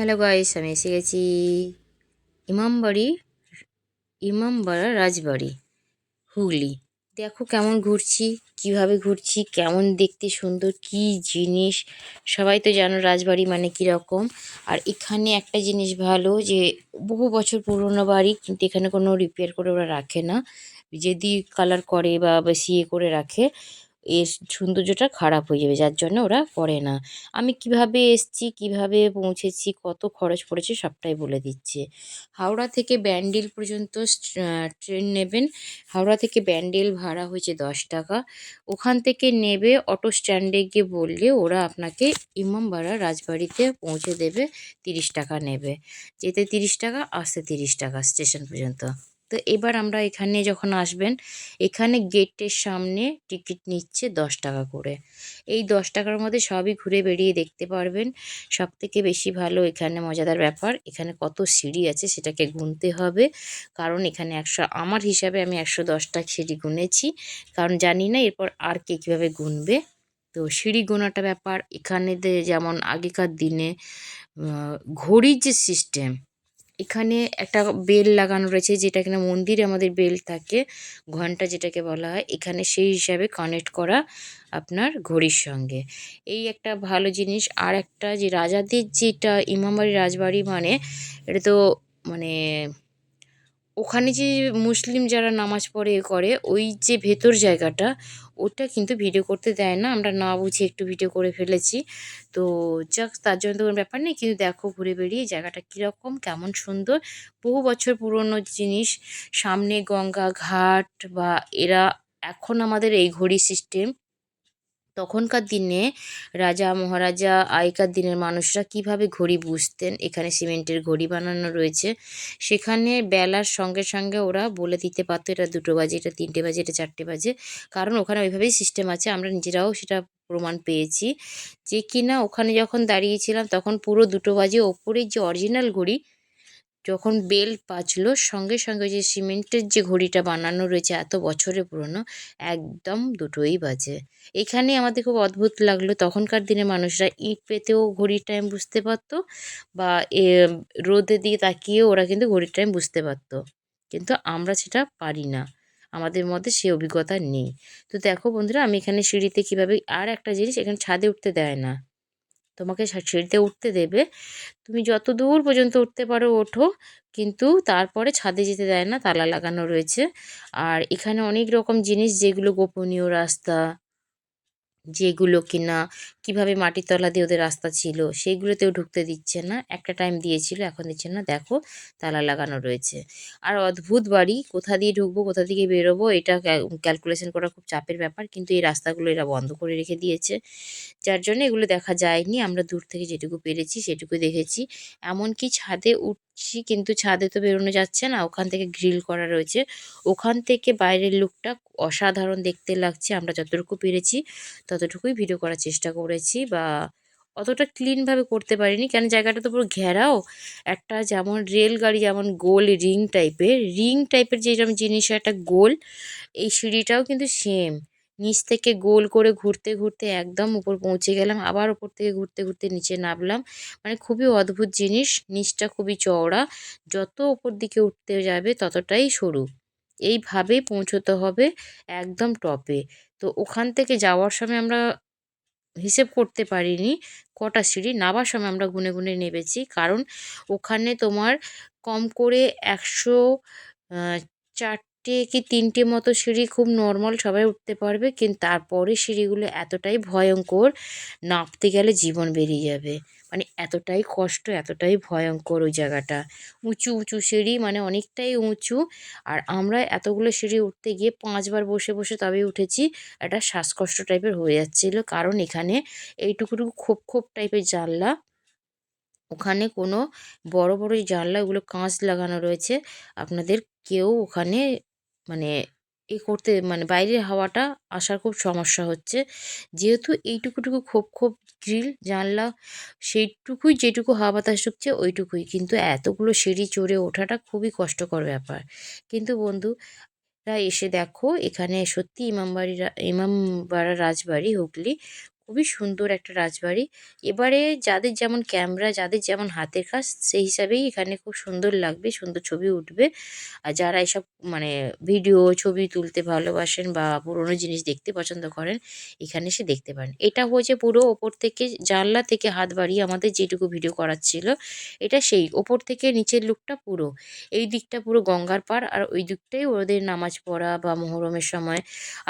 Hello guys আমি এসে গেছি ইমামবাড়ি, ইমামবাড়া রাজবাড়ি, হুগলি। দেখো কেমন ঘুরছি, কীভাবে ঘুরছি, কেমন দেখতে সুন্দর, কি জিনিস, সবাই তো জানো রাজবাড়ি মানে কীরকম আর এখানে একটা জিনিস ভালো যে, বহু বছর পুরনো বাড়ি, কিন্তু এখানে কোনো রিপেয়ার করে ওরা রাখে না। যদি কালার করে বা বেশি ইয়ে করে রাখে এর সৌন্দর্যটা খারাপ হয়ে যাবে, যার জন্য ওরা করে না। আমি কীভাবে এসছি, কীভাবে পৌঁছেছি, কত খরচ পড়েছে সবটাই বলে দিচ্ছে। হাওড়া থেকে ব্যান্ডেল পর্যন্ত ট্রেন নেবেন। হাওড়া থেকে ব্যান্ডেল ভাড়া হয়েছে দশ টাকা। ওখান থেকে নেবে অটো স্ট্যান্ডে গিয়ে বললে ওরা আপনাকে ইমামবাড়া রাজবাড়িতে পৌঁছে দেবে, তিরিশ টাকা নেবে। যেতে তিরিশ টাকা, আসতে তিরিশ টাকা স্টেশন পর্যন্ত। তো এবার আমরা এখানে যখন আসবেন, এখানে গেটের সামনে টিকিট নিচ্ছে দশ টাকা করে। এই দশ টাকার মধ্যে সবই ঘুরে বেরিয়ে দেখতে পারবেন। সব থেকে বেশি ভালো এখানে মজাদার ব্যাপার, এখানে কত সিঁড়ি আছে সেটাকে গুনতে হবে। কারণ এখানে একশো, আমার হিসাবে আমি একশো দশটা সিঁড়ি গুনেছি। কারণ জানি না এরপর আর কে কীভাবে গুনবে। তো সিঁড়ি গোনাটা ব্যাপার, এখানে যেমন আগেকার দিনে ঘড়ির যে সিস্টেম এখানে একটা বেল লাগানো রয়েছে যেটা কিনা মন্দিরে আমাদের বেল থাকে, ঘণ্টা যেটাকে বলা হয়, এখানে সেই হিসাবে কানেক্ট করা আপনার ঘড়ির সঙ্গে। এই একটা ভালো জিনিস। আর একটা যে রাজাদের যেটা ইমামবাড়ি রাজবাড়ি মানে এটা তো মানে ওখানে যে মুসলিম যারা নামাজ পড়ে এ করে, ওই যে ভেতর জায়গাটা, ওটা কিন্তু ভিডিও করতে দেয় না। আমরা না বুঝে একটু ভিডিও করে ফেলেছি। তো যাক, তার জন্য তো কোনো ব্যাপার নেই। কিন্তু দেখো, ঘুরে বেরিয়ে জায়গাটা কীরকম, কেমন সুন্দর। বহু বছর পুরনো জিনিস। সামনে গঙ্গা ঘাট বা এরা এখন আমাদের এই ঘড়ি সিস্টেম তখনকার দিনে রাজা, মহারাজা, আগেকার দিনের মানুষরা কীভাবে ঘড়ি বুঝতেন? এখানে সিমেন্টের ঘড়ি বানানো রয়েছে। সেখানে বেলার সঙ্গে সঙ্গে ওরা বলে দিতে পারতো, এটা দুটো বাজে, এটা তিনটে বাজে, এটা চারটে বাজে। কারণ ওখানে ওইভাবেই সিস্টেম আছে, আমরা নিজেরাও সেটা প্রমাণ পেয়েছি যে কিনা ওখানে যখন দাঁড়িয়েছিলাম, তখন পুরো দুটো বাজে। ওপরের যে অরিজিনাল ঘড়ি যখন বেল বাজলো সঙ্গে সঙ্গে যে সিমেন্টের যে ঘড়িটা বানানো রয়েছে এত বছরে পুরনো, একদম দুটোই বাজে। এখানে আমাদের খুব অদ্ভুত লাগল। তখনকার দিনে মানুষরা ইট পেতেও ঘড়ির টাইম বুঝতে পারতো বা এ, রোদে দিয়ে তাকিয়েও ওরা কিন্তু ঘড়ির টাইম বুঝতে পারতো। কিন্তু আমরা সেটা পারি না। আমাদের মধ্যে সে অভিজ্ঞতা নেই। তো দেখো বন্ধুরা, আমি এখানে সিঁড়িতে কীভাবে আর একটা জিনিস এখানে ছাদে উঠতে দেয় না। তোমাকে সিঁড়িতে উঠতে দেবে। তুমি যত দূর পর্যন্ত উঠতে পারো ওঠো, কিন্তু তারপরে ছাদে যেতে দেয় না, তালা লাগানো রয়েছে। আর এখানে অনেক রকম জিনিস যেগুলো গোপনীয় রাস্তা যেগুলো কিনা, কীভাবে মাটির তলা দিয়ে ওদের রাস্তা ছিল সেইগুলোতেও ঢুকতে দিচ্ছে না। একটা টাইম দিয়েছিল, এখন দিচ্ছে না। দেখো, তালা লাগানো রয়েছে। আর অদ্ভুত বাড়ি, কোথা দিয়ে ঢুকবো, কোথা থেকে বেরোবো, এটা ক্যালকুলেশন করা খুব চাপের ব্যাপার। কিন্তু এই রাস্তাগুলো এরা বন্ধ করে রেখে দিয়েছে। যার জন্য এগুলো দেখা যায়নি। আমরা দূর থেকে যেটুকু পেরেছি সেটুকু দেখেছি। এমনকি ছাদে উঠছি কিন্তু ছাদে তো বেরোনো যাচ্ছে না। ওখান থেকে গ্রিল করা রয়েছে। ওখান থেকে বাইরের লুকটা অসাধারণ দেখতে লাগছে। আমরা যতটুকু পেরেছি, ততটুকুই ভিডিও করার চেষ্টা করেছি বা অতটা ক্লিনভাবে করতে পারিনি। কেন জায়গাটা তো পুরো ঘেরাও। একটা যেমন রেলগাড়ি, যেমন গোল রিং টাইপের। রিং টাইপের যেরকম জিনিস একটা গোল, এই সিঁড়িটাও কিন্তু সেম নিচ থেকে গোল করে ঘুরতে ঘুরতে একদম উপর পৌঁছে গেলাম। আবার উপর থেকে ঘুরতে ঘুরতে নিচে নামলাম। মানে খুবই অদ্ভুত জিনিস। নিচটা খুবই চওড়া। যত উপর দিকে উঠতে যাবে ততটাই সরু। এইভাবেই পৌঁছতে হবে একদম টপে। তো ওখান থেকে যাওয়ার সময় আমরা হিসেব করতে পারিনি কটা সিঁড়ি। নামার সময় আমরা গুনে গুনে নেবেছি কারণ ওখানে তোমার কম করে একশো চারটে কি তিনটে মতো সিঁড়ি খুব নর্মাল সবাই উঠতে পারবে, কিন্তু তারপরে সিঁড়িগুলো এতটাই ভয়ঙ্কর নামতে গেলে জীবন বেরিয়ে যাবে। মানে এতটাই কষ্ট, এতটাই ভয়ঙ্কর ওই জায়গাটা। উঁচু উঁচু সিঁড়ি মানে অনেকটাই উঁচু। আর আমরা এতগুলো সিঁড়ি উঠতে গিয়ে পাঁচবার বসে বসে তবে উঠেছি। একটা শ্বাসকষ্ট টাইপের হয়ে যাচ্ছিল, কারণ এখানে এইটুকুটুকু খোপ খোপ টাইপের জানলা। ওখানে কোনো বড় বড় জানলা ওগুলো কাঁচ লাগানো রয়েছে। আপনাদের কেউ ওখানে মানে এ করতে মানে বাইরের হাওয়াটা আসার খুব সমস্যা হচ্ছে। যেহেতু এইটুকুটুকু খোপ খোপ গ্রিল, জানলা, সেইটুকুই যেটুকু হাওয়া বাতাস ঢুকছে ওইটুকুই। কিন্তু এতগুলো সিঁড়ি চড়ে ওঠাটা খুবই কষ্টকর ব্যাপার। কিন্তু বন্ধুরা এসে দেখো, এখানে সত্যি ইমামবাড়িরা, ইমামবাড়া রাজবাড়ি, হুগলি খুবই সুন্দর একটা রাজবাড়ি। এবারে যাদের যেমন ক্যামেরা যাদের যেমন হাতের কাজ, সেই হিসাবেই এখানে খুব সুন্দর লাগবে, সুন্দর ছবি উঠবে। আর যারা এসব মানে ভিডিও ছবি তুলতে ভালোবাসেন বা পুরোনো জিনিস দেখতে পছন্দ করেন, এখানে এসে দেখতে পারেন। এটা হয়েছে পুরো ওপর থেকে, জানলা থেকে হাত বাড়িয়ে আমাদের যেটুকু ভিডিও করার ছিল, এটা সেই ওপর থেকে নিচের লুকটা পুরো। এই দিকটা পুরো গঙ্গার পাড়, আর ওই দিকটাই ওদের নামাজ পড়া বা মহরমের সময়।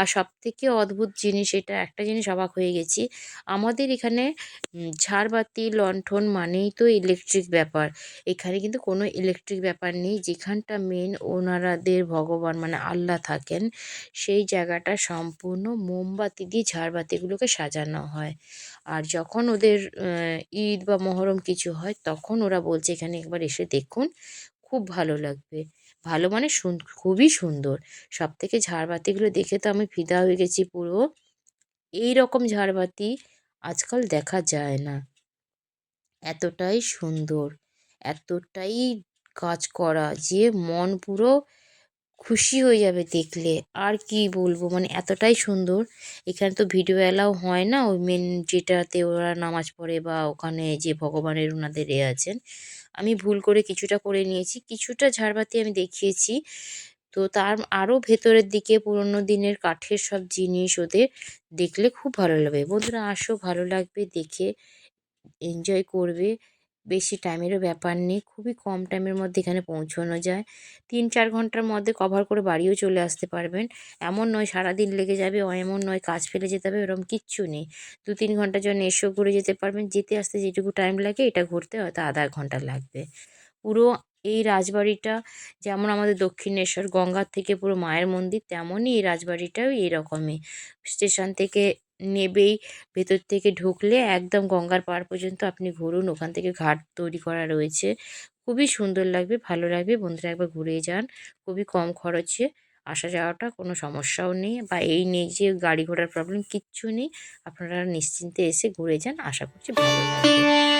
আর সব থেকে অদ্ভুত জিনিস, এটা একটা জিনিস অবাক হয়ে গেছি আমাদের এখানে ঝাড়বাতি, লণ্ঠন মানেই তো ইলেকট্রিক ব্যাপার। এখানে কিন্তু কোনো ইলেকট্রিক ব্যাপার নেই। যেখানটা মেন ওনারাদের ভগবান মানে আল্লাহ থাকেন, সেই জায়গাটা সম্পূর্ণ মোমবাতি দিয়ে ঝাড়বাতিগুলোকে সাজানো হয়। আর যখন ওদের ঈদ বা মহরম কিছু হয়, তখন ওরা বলছে, এখানে একবার এসে দেখুন, খুব ভালো লাগবে। ভালো মানে খুবই সুন্দর। সব থেকে ঝাড়বাতিগুলো দেখে তো আমি ফিদা হয়ে গেছি পুরো। এই রকম ঝাড়বাতি আজকাল দেখা যায় না। এতটাই সুন্দর, এতটাই কাজ করা যে মন পুরো খুশি হয়ে যাবে দেখলে। আর কি বলব? মানে এতটাই সুন্দর। এখানে তো ভিডিও অ্যালাউ হয় না। ওই মেন যেটাতে ওরা নামাজ পড়ে বা ওখানে যে ভগবানের ওনাদের এ আছেন। আমি ভুল করে কিছুটা করে নিয়েছি। কিছুটা ঝাড়বাতি আমি দেখিয়েছি। তো তার আরও ভেতরের দিকে পুরোনো দিনের কাঠের সব জিনিস ওদের দেখলে খুব ভালো লাগবে বন্ধুরা, আসো, ভালো লাগবে, দেখে এনজয় করবে। বেশি টাইমেরও ব্যাপার নেই, খুবই কম টাইমের মধ্যে এখানে পৌঁছানো যায়। তিন চার ঘণ্টার মধ্যে কভার করে বাড়িও চলে আসতে পারবেন। এমন নয় সারাদিন লেগে যাবে, এমন নয় কাজ ফেলে যেতে হবে এরকম কিচ্ছু নেই। দু তিন ঘণ্টার জন্য এসেও ঘুরে যেতে পারবেন, যেতে আসতে যেটুকু টাইম লাগে, এটা ঘুরতে হয়তো আধা ঘণ্টা লাগবে। পুরো এই রাজবাড়িটা যেমন আমাদের দক্ষিণেশ্বর, গঙ্গার থেকে পুরো মায়ের মন্দির, তেমনই এই রাজবাড়িটাও এরকমই স্টেশন থেকে নেবেই, ভেতর থেকে ঢুকলে একদম গঙ্গার পাড় পর্যন্ত আপনি ঘুরুন, ওখান থেকে ঘাট তৈরি করা রয়েছে। খুবই সুন্দর লাগবে, ভালো লাগবে, বন্ধুরা একবার ঘুরে যান, খুবই কম খরচে, আসা যাওয়াটা কোনো সমস্যাও নেই বা এই নেই যে গাড়ি ঘোড়ার প্রবলেম কিচ্ছু নেই। আপনারা নিশ্চিন্তে এসে ঘুরে যান, আশা করছি ভালো লাগবে।